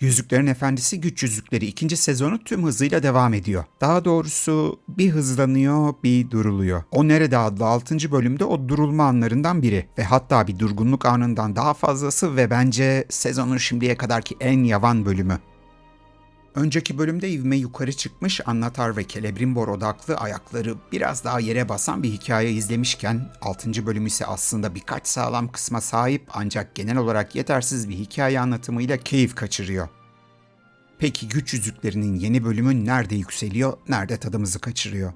Yüzüklerin Efendisi Güç Yüzükleri ikinci sezonu tüm hızıyla devam ediyor. Daha doğrusu bir hızlanıyor bir duruluyor. O Nerede adlı 6. bölümde o durulma anlarından biri ve hatta bir durgunluk anından daha fazlası ve bence sezonun şimdiye kadarki en yavan bölümü. Önceki bölümde ivme yukarı çıkmış Annatar ve Celebrimbor odaklı ayakları biraz daha yere basan bir hikaye izlemişken 6. bölüm ise aslında birkaç sağlam kısma sahip ancak genel olarak yetersiz bir hikaye anlatımıyla keyif kaçırıyor. Peki güç yüzüklerinin yeni bölümü nerede yükseliyor, nerede tadımızı kaçırıyor?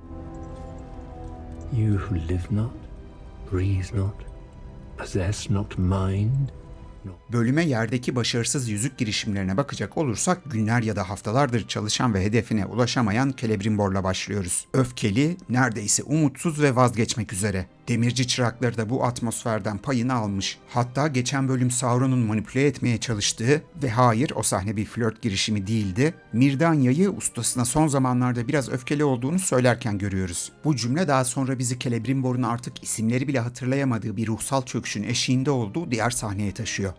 You who live not, breathe not, possess not mind, Bölüme yerdeki başarısız yüzük girişimlerine bakacak olursak günler ya da haftalardır çalışan ve hedefine ulaşamayan Celebrimbor'la başlıyoruz. Öfkeli, neredeyse umutsuz ve vazgeçmek üzere. Demirci çırakları da bu atmosferden payını almış. Hatta geçen bölüm Sauron'un manipüle etmeye çalıştığı ve hayır o sahne bir flört girişimi değildi. Mirdanya'yı ustasına son zamanlarda biraz öfkeli olduğunu söylerken görüyoruz. Bu cümle daha sonra bizi Celebrimbor'un artık isimleri bile hatırlayamadığı bir ruhsal çöküşün eşiğinde olduğu diğer sahneye taşıyor.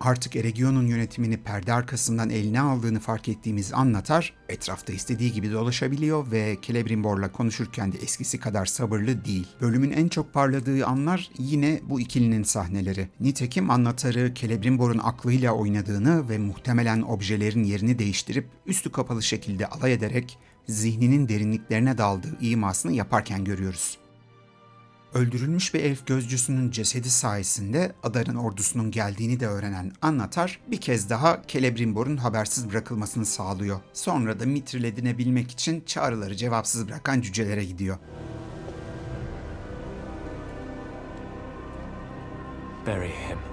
Artık Eregion'un yönetimini perde arkasından eline aldığını fark ettiğimiz anlatar, etrafta istediği gibi dolaşabiliyor ve Celebrimbor'la konuşurken de eskisi kadar sabırlı değil. Bölümün en çok parladığı anlar yine bu ikilinin sahneleri. Nitekim anlatarı Celebrimbor'un aklıyla oynadığını ve muhtemelen objelerin yerini değiştirip üstü kapalı şekilde alay ederek zihninin derinliklerine daldığı imasını yaparken görüyoruz. Öldürülmüş bir elf gözcüsünün cesedi sayesinde Adar'ın ordusunun geldiğini de öğrenen Annatar bir kez daha Celebrimbor'un habersiz bırakılmasını sağlıyor. Sonra da Mithril edinebilmek için çağrıları cevapsız bırakan cücelere gidiyor. bury him.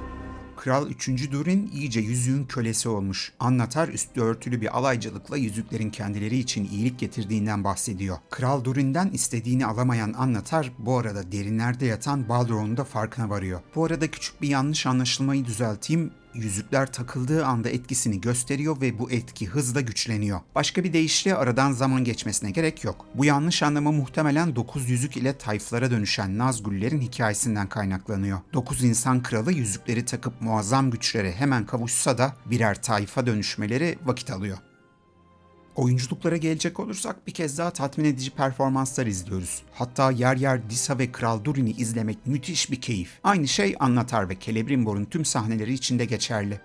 Kral 3. Durin iyice yüzüğün kölesi olmuş. Anlatar üstü örtülü bir alaycılıkla yüzüklerin kendileri için iyilik getirdiğinden bahsediyor. Kral Durin'den istediğini alamayan Anlatar bu arada derinlerde yatan Balrog'un da farkına varıyor. Bu arada küçük bir yanlış anlaşılmayı düzelteyim yüzükler takıldığı anda etkisini gösteriyor ve bu etki hızla güçleniyor. Başka bir deyişle aradan zaman geçmesine gerek yok. Bu yanlış anlama muhtemelen 9 yüzük ile tayflara dönüşen Nazgullerin hikayesinden kaynaklanıyor. 9 insan kralı yüzükleri takıp muazzam güçlere hemen kavuşsa da birer tayfa dönüşmeleri vakit alıyor. Oyunculuklara gelecek olursak bir kez daha tatmin edici performanslar izliyoruz. Hatta yer yer Disa ve Kral Durin'i izlemek müthiş bir keyif. Aynı şey Annatar ve Celebrimbor'un tüm sahneleri içinde geçerli.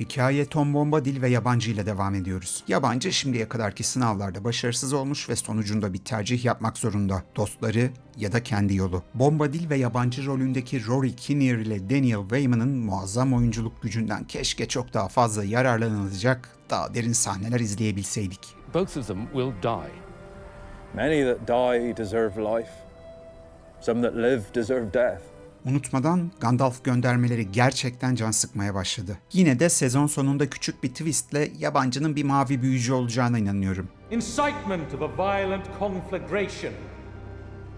Hikaye Tom Bombadil ve yabancı ile devam ediyoruz. Yabancı şimdiye kadarki sınavlarda başarısız olmuş ve sonucunda bir tercih yapmak zorunda. Dostları ya da kendi yolu. Bombadil ve yabancı rolündeki Rory Kinnear ile Daniel Wayman'ın muazzam oyunculuk gücünden keşke çok daha fazla yararlanılacak, daha derin sahneler izleyebilseydik. Both of them will die. Many that die deserve life. Some that live deserve death. Unutmadan Gandalf göndermeleri gerçekten can sıkmaya başladı. Yine de sezon sonunda küçük bir twistle yabancının bir mavi büyücü olacağına inanıyorum. incitement of a violent conflagration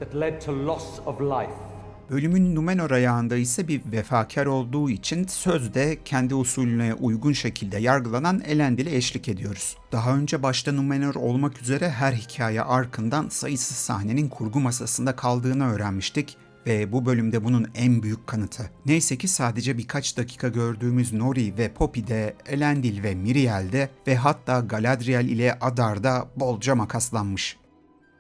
that led to loss of life. Bölümün Numenor ayağında ise bir vefakar olduğu için sözde kendi usulüne uygun şekilde yargılanan Elendil'e eşlik ediyoruz. Daha önce başta Numenor olmak üzere her hikaye arkından sayısız sahnenin kurgu masasında kaldığını öğrenmiştik ve bu bölümde bunun en büyük kanıtı. Neyse ki sadece birkaç dakika gördüğümüz Nori ve Poppy'de, Elendil ve Miriel'de ve hatta Galadriel ile Adar'da bolca makaslanmış.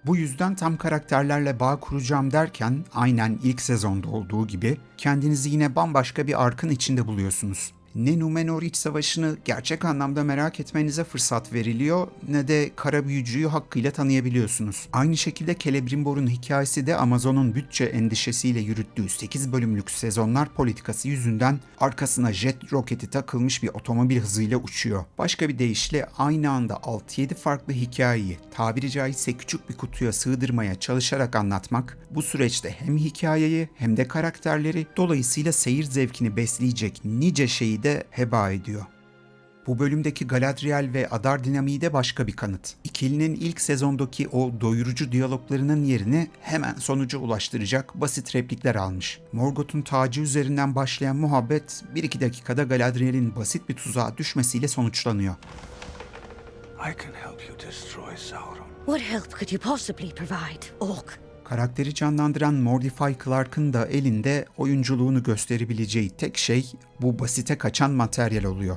Bu yüzden tam karakterlerle bağ kuracağım derken aynen ilk sezonda olduğu gibi kendinizi yine bambaşka bir arkın içinde buluyorsunuz. Ne Numenor iç savaşını gerçek anlamda merak etmenize fırsat veriliyor ne de kara büyücüyü hakkıyla tanıyabiliyorsunuz. Aynı şekilde Celebrimbor'un hikayesi de Amazon'un bütçe endişesiyle yürüttüğü 8 bölümlük sezonlar politikası yüzünden arkasına jet roketi takılmış bir otomobil hızıyla uçuyor. Başka bir deyişle aynı anda 6-7 farklı hikayeyi tabiri caizse küçük bir kutuya sığdırmaya çalışarak anlatmak bu süreçte hem hikayeyi hem de karakterleri dolayısıyla seyir zevkini besleyecek nice şeyi de heba ediyor. Bu bölümdeki Galadriel ve Adar dinamiği de başka bir kanıt. İkilinin ilk sezondaki o doyurucu diyaloglarının yerini hemen sonuca ulaştıracak basit replikler almış. Morgoth'un tacı üzerinden başlayan muhabbet 1-2 dakikada Galadriel'in basit bir tuzağa düşmesiyle sonuçlanıyor. I can help you destroy Sauron. What help could you possibly provide, Orc? Karakteri canlandıran Mordecai Clark'ın da elinde oyunculuğunu gösterebileceği tek şey bu basite kaçan materyal oluyor.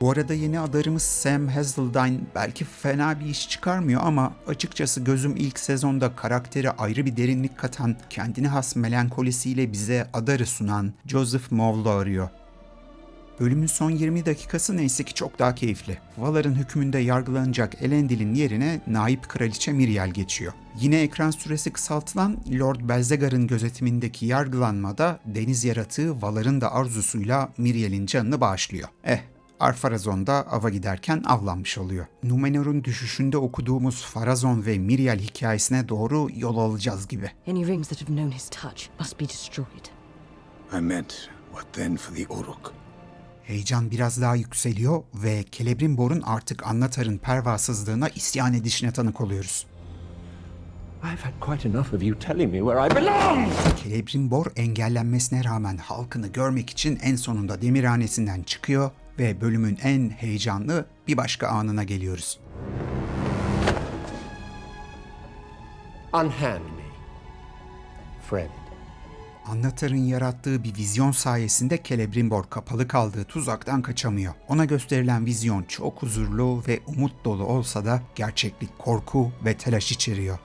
Bu arada yeni adarımız Sam Hazeldine belki fena bir iş çıkarmıyor ama açıkçası gözüm ilk sezonda karaktere ayrı bir derinlik katan, kendine has melankolisiyle bize adarı sunan Joseph Mowl'u arıyor. Bölümün son 20 dakikası neyse ki çok daha keyifli. Valar'ın hükmünde yargılanacak Elendil'in yerine naip kraliçe Miriel geçiyor. Yine ekran süresi kısaltılan Lord Belzegar'ın gözetimindeki yargılanmada deniz yaratığı Valar'ın da arzusuyla Miriel'in canını bağışlıyor. Eh, Arpharazon da ava giderken avlanmış oluyor. Numenor'un düşüşünde okuduğumuz Farazon ve Miriel hikayesine doğru yol alacağız gibi. Any rings that have known his touch must be destroyed. I meant, what then for the Uruk? Heyecan biraz daha yükseliyor ve Celebrimbor'un artık Annatar'ın pervasızlığına isyan edişine tanık oluyoruz. I've had quite enough of you telling me where I belong! Celebrimbor engellenmesine rağmen halkını görmek için en sonunda demirhanesinden çıkıyor ve bölümün en heyecanlı bir başka anına geliyoruz. Unhand me, friend. Annatar'ın yarattığı bir vizyon sayesinde Celebrimbor kapalı kaldığı tuzaktan kaçamıyor. Ona gösterilen vizyon çok huzurlu ve umut dolu olsa da gerçeklik korku ve telaş içeriyor.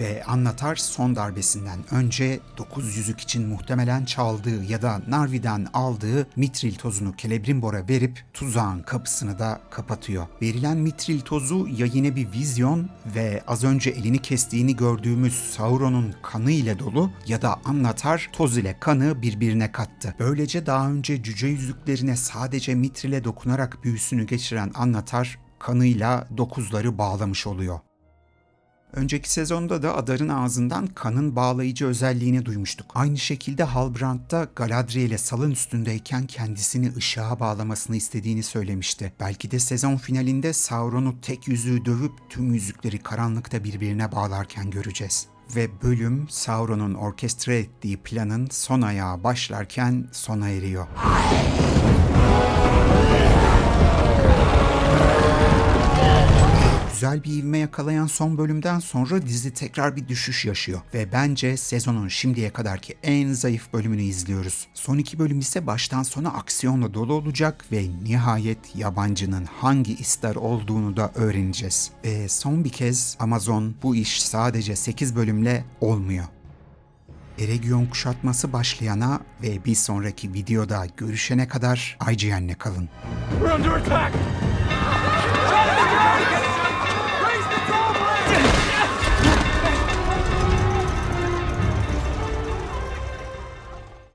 Ve Annatar son darbesinden önce 9 yüzük için muhtemelen çaldığı ya da Narvi'den aldığı mitril tozunu Celebrimbor'a verip tuzağın kapısını da kapatıyor. Verilen mitril tozu ya yine bir vizyon ve az önce elini kestiğini gördüğümüz Sauron'un kanı ile dolu ya da Annatar toz ile kanı birbirine kattı. Böylece daha önce cüce yüzüklerine sadece mitrile dokunarak büyüsünü geçiren Annatar kanıyla dokuzları bağlamış oluyor. Önceki sezonda da Adar'ın ağzından kanın bağlayıcı özelliğini duymuştuk. Aynı şekilde Halbrand da Galadriel ile salın üstündeyken kendisini ışığa bağlamasını istediğini söylemişti. Belki de sezon finalinde Sauron'u tek yüzüğü dövüp tüm yüzükleri karanlıkta birbirine bağlarken göreceğiz. Ve bölüm Sauron'un orkestre ettiği planın son ayağı başlarken sona eriyor. Güzel bir ivme yakalayan son bölümden sonra dizi tekrar bir düşüş yaşıyor ve bence sezonun şimdiye kadarki en zayıf bölümünü izliyoruz. Son iki bölüm ise baştan sona aksiyonla dolu olacak ve nihayet yabancının hangi istar olduğunu da öğreneceğiz. Ve son bir kez Amazon bu iş sadece 8 bölümle olmuyor. Eregion kuşatması başlayana ve bir sonraki videoda görüşene kadar IGN'le kalın. We're under attack!